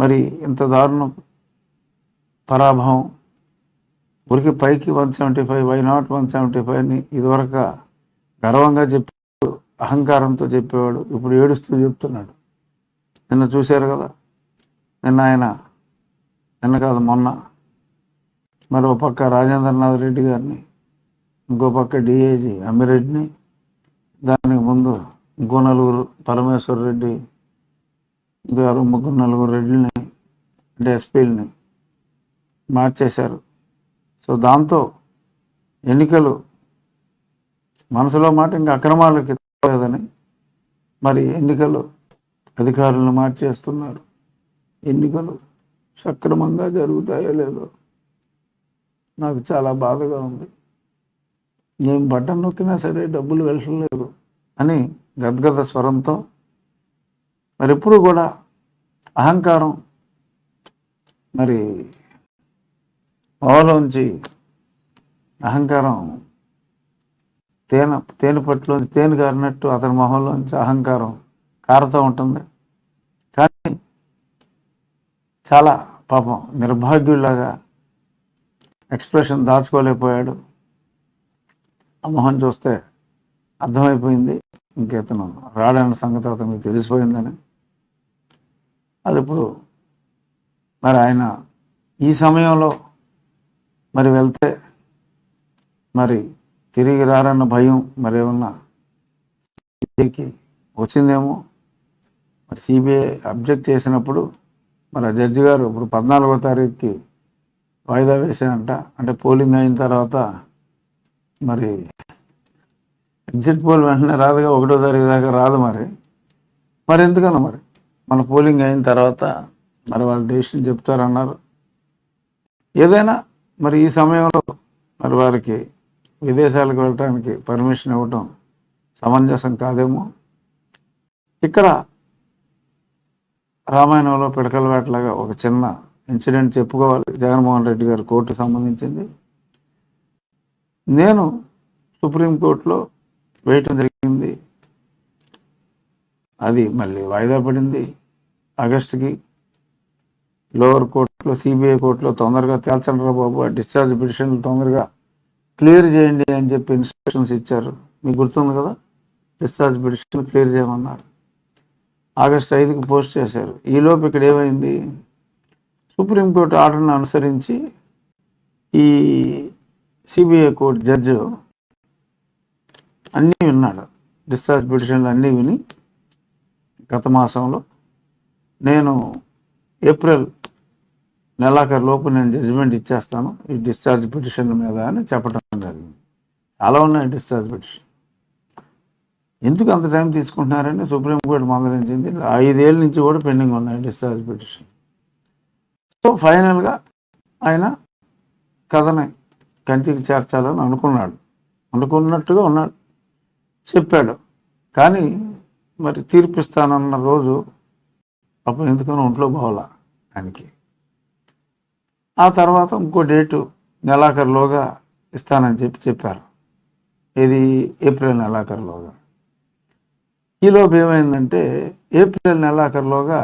మరి ఇంత దారుణం పరాభవం ఉరికి పైకి one seventy five why not one seventy five అని ఇదివరకు గర్వంగా చెప్పాడు అహంకారంతో చెప్పేవాడు ఇప్పుడు ఏడుస్తూ చెప్తున్నాడు. నిన్న చూశారు కదా? నిన్న ఆయన నిన్న కాదు మొన్న మరో పక్క రాజేంద్రనాథ్ రెడ్డి గారిని ఇంకో పక్క డిఐజీ అమ్మిరెడ్డిని దానికి ముందు ఇంకో నలుగురు పరమేశ్వర రెడ్డి గారు ముగ్గురు నలుగురు రెడ్డిని అంటే ఎస్పీలని మార్చేశారు. సో దాంతో ఎన్నికలు మనసులో మాట ఇంకా అక్రమాలకి లేదని మరి ఎన్నికలు అధికారులను మార్చేస్తున్నారు. ఎన్నికలు సక్రమంగా జరుగుతాయో లేదో నాకు చాలా బాధగా ఉంది. నేను బటన్ నొక్కినా సరే డబ్బులు వెళ్ళలేదు అని గద్గద స్వరంతో మరి ఎప్పుడు కూడా అహంకారం. మరి మొహలోంచి అహంకారం తేనె తేనె పట్టులో తేనె కారినట్టు అతని మొహంలోంచి అహంకారం కారుతూ ఉంటుంది. కానీ చాలా పాపం నిర్భాగ్యులాగా ఎక్స్ప్రెషన్ దాచుకోలేకపోయాడు. ఆ మొహం చూస్తే అర్థమైపోయింది. ఇంకేతను రాడన్న సంగతి అతనికి తెలిసిపోయిందని. అది ఇప్పుడు మరి ఆయన ఈ సమయంలో మరి వెళ్తే మరి తిరిగి రారన్న భయం మరి ఏమన్నా సిబిఐకి వచ్చిందేమో? మరి సిబిఐ అబ్జెక్ట్ చేసినప్పుడు మరి ఆ జడ్జి గారు ఇప్పుడు పద్నాలుగో తారీఖుకి వాయిదా వేసాడంట అంటే పోలింగ్ అయిన తర్వాత మరి ఎగ్జిట్ పోల్ వెంటనే రాదుగా ఒకటో తారీఖు దాకా రాదు మరి. మరి ఎందుకన్నా మరి? మన పోలింగ్ అయిన తర్వాత మరి వాళ్ళు డెసిషన్ చెప్తారన్నారు. ఏదైనా మరి ఈ సమయంలో మరి వారికి విదేశాలకు వెళ్ళటానికి పర్మిషన్ ఇవ్వటం సమంజసం కాదేమో. ఇక్కడ రామాయణంలో పిడకల వేటలాగా ఒక చిన్న ఇన్సిడెంట్ చెప్పుకోవాలి. జగన్మోహన్ రెడ్డి గారి కోర్టు సంబంధించింది. నేను సుప్రీంకోర్టులో వేయటం జరిగింది. అది మళ్ళీ వాయిదా పడింది. ఆగస్టుకి లోవర్ కోర్టులో సిబిఐ కోర్టులో తొందరగా తేల్చండి బాబు ఆ డిశ్చార్జ్ పిటిషన్లు తొందరగా క్లియర్ చేయండి అని చెప్పి ఇన్స్ట్రక్షన్స్ ఇచ్చారు. మీకు గుర్తుంది కదా? డిశ్చార్జ్ పిటిషన్ క్లియర్ చేయమన్నారు. ఆగస్ట్ ఐదుకి పోస్ట్ చేశారు. ఈలోపు ఇక్కడ ఏమైంది? సుప్రీంకోర్టు ఆర్డర్ను అనుసరించి ఈ సిబిఐ కోర్టు జడ్జి అన్నీ విన్నాడు. డిశ్చార్జ్ పిటిషన్లు అన్నీ విని గత మాసంలో నేను ఏప్రిల్ నెలాఖరు లోపు నేను జడ్జిమెంట్ ఇచ్చేస్తాను ఈ డిశ్చార్జ్ పిటిషన్ మీద అని చెప్పడం జరిగింది. చాలా ఉన్నాయి డిశ్చార్జ్ పిటిషన్ ఎందుకు అంత టైం తీసుకుంటున్నారని సుప్రీంకోర్టు మందలించింది. ఐదేళ్ళ నుంచి కూడా పెండింగ్ ఉన్నాయి డిశ్చార్జ్ పిటిషన్ సో ఫైనల్గా ఆయన కథని కంచికి చేర్చాలని అనుకున్నాడు. అనుకున్నట్టుగా ఉన్నాడు. చెప్పాడు. కానీ మరి తీర్పిస్తానన్న రోజు అప్పుడు ఎందుకని ఒంట్లో బాగోలా ఆయనకి. ఆ తర్వాత ఇంకో డేటు నెలాఖరులోగా ఇస్తానని చెప్పి చెప్పారు. ఇది ఏప్రిల్ నెలాఖరులోగా. ఈలోపు ఏమైందంటే ఏప్రిల్ నెలాఖరులోగా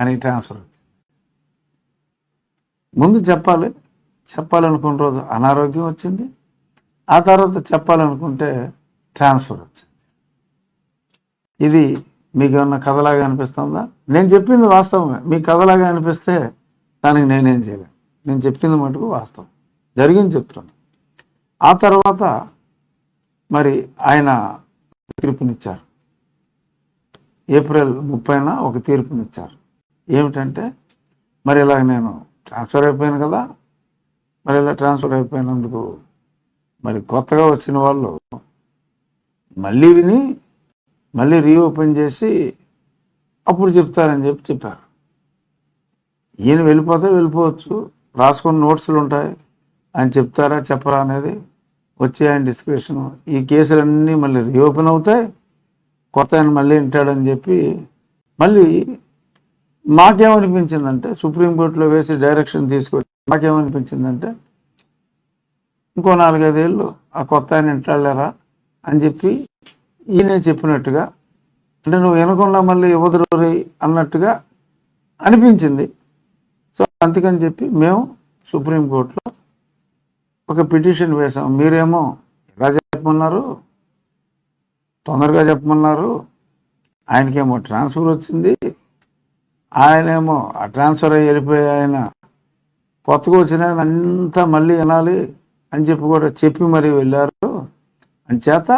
ఆయనకి ట్రాన్స్ఫర్ వచ్చింది. ముందు చెప్పాలి. చెప్పాలనుకున్న రోజు అనారోగ్యం వచ్చింది. ఆ తర్వాత చెప్పాలనుకుంటే ట్రాన్స్ఫర్ వచ్చింది. ఇది మీకు ఏమన్నా కథలాగా అనిపిస్తుందా? నేను చెప్పింది వాస్తవమే. మీకు కథలాగా అనిపిస్తే దానికి నేనేం చేయలేను. నేను చెప్పింది మటుకు వాస్తవం. జరిగింది చెప్తాను ఆ తర్వాత మరి ఆయన తీర్పునిచ్చారు. ఏప్రిల్ ముప్పైన ఒక తీర్పునిచ్చారు. ఏమిటంటే మరి ఇలాగ నేను ట్రాన్స్ఫర్ అయిపోయాను కదా మరి ఇలా ట్రాన్స్ఫర్ అయిపోయినందుకు మరి కొత్తగా వచ్చిన వాళ్ళు మళ్ళీ విని మళ్ళీ రీఓపెన్ చేసి అప్పుడు చెప్తారని చెప్పి చెప్పారు. ఈయన వెళ్ళిపోతే వెళ్ళిపోవచ్చు రాసుకున్న నోట్స్లు ఉంటాయి ఆయన చెప్తారా చెప్పరా అనేది వచ్చి ఆయన డిస్క్రిప్షన్ ఈ కేసులన్నీ మళ్ళీ రీఓపెన్ అవుతాయి కొత్త ఆయన మళ్ళీ వింటాడని చెప్పి మళ్ళీ మాకేమనిపించిందంటే సుప్రీంకోర్టులో వేసి డైరెక్షన్ తీసుకొచ్చి మాకేమనిపించిందంటే ఇంకో నాలుగైదేళ్ళు ఆ కొత్త ఆయన వింటాడలేరా అని చెప్పి ఈయన చెప్పినట్టుగా అంటే నువ్వు వినకుండా మళ్ళీ ఇవ్వదురు అన్నట్టుగా అనిపించింది. సో అందుకని చెప్పి మేము సుప్రీంకోర్టులో ఒక పిటిషన్ వేసాం మీరేమో ఎలా చెప్పమన్నారు తొందరగా చెప్పమన్నారు ఆయనకేమో ట్రాన్స్ఫర్ వచ్చింది ఆయనేమో ఆ ట్రాన్స్ఫర్ అయ్యి వెళ్ళిపోయి ఆయన కొత్తగా వచ్చిన ఆయన అంతా మళ్ళీ వినాలి అని చెప్పి కూడా చెప్పి మరీ వెళ్ళారు. అంచేత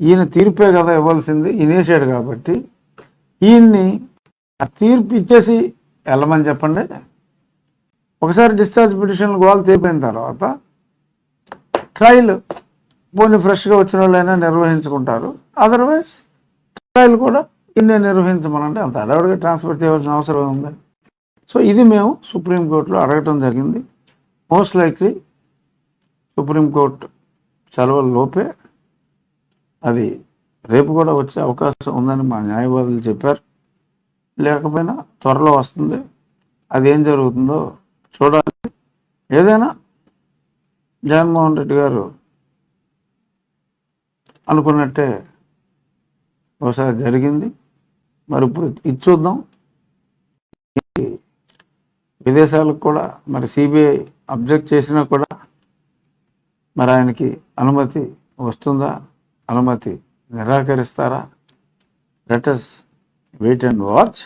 ఈయన తీర్పే కదా ఇవ్వాల్సింది ఈయనేసాడు కాబట్టి ఈయన్ని ఆ తీర్పు ఇచ్చేసి వెళ్ళమని చెప్పండి. ఒకసారి డిశ్చార్జ్ పిటిషన్ గోల్ తీపిన తర్వాత ట్రయల్ పోనీ ఫ్రెష్గా వచ్చిన వాళ్ళైనా నిర్వహించుకుంటారు. అదర్వైజ్ ట్రయల్ కూడా ఇన్నే నిర్వహించమనంటే అంత అడవుడిగా ట్రాన్స్ఫర్ చేయవలసిన అవసరం ఉంది సో ఇది మేము సుప్రీంకోర్టులో అడగటం జరిగింది. మోస్ట్ లైక్లీ సుప్రీంకోర్టు సెలవుల లోపే అది రేపు కూడా వచ్చే అవకాశం ఉందని మా న్యాయవాదులు చెప్పారు. లేకపోయినా త్వరలో వస్తుంది. అది ఏం జరుగుతుందో చూడాలి. ఏదైనా జగన్మోహన్ రెడ్డి గారు అనుకున్నట్టే ఒకసారి జరిగింది. మరి ఇప్పుడు ఇది చూద్దాం. విదేశాలకు కూడా మరి సిబిఐ అబ్జెక్ట్ చేసినా కూడా మరి ఆయనకి అనుమతి వస్తుందా? అనుమతి నిరాకరిస్తారా? Let us wait and watch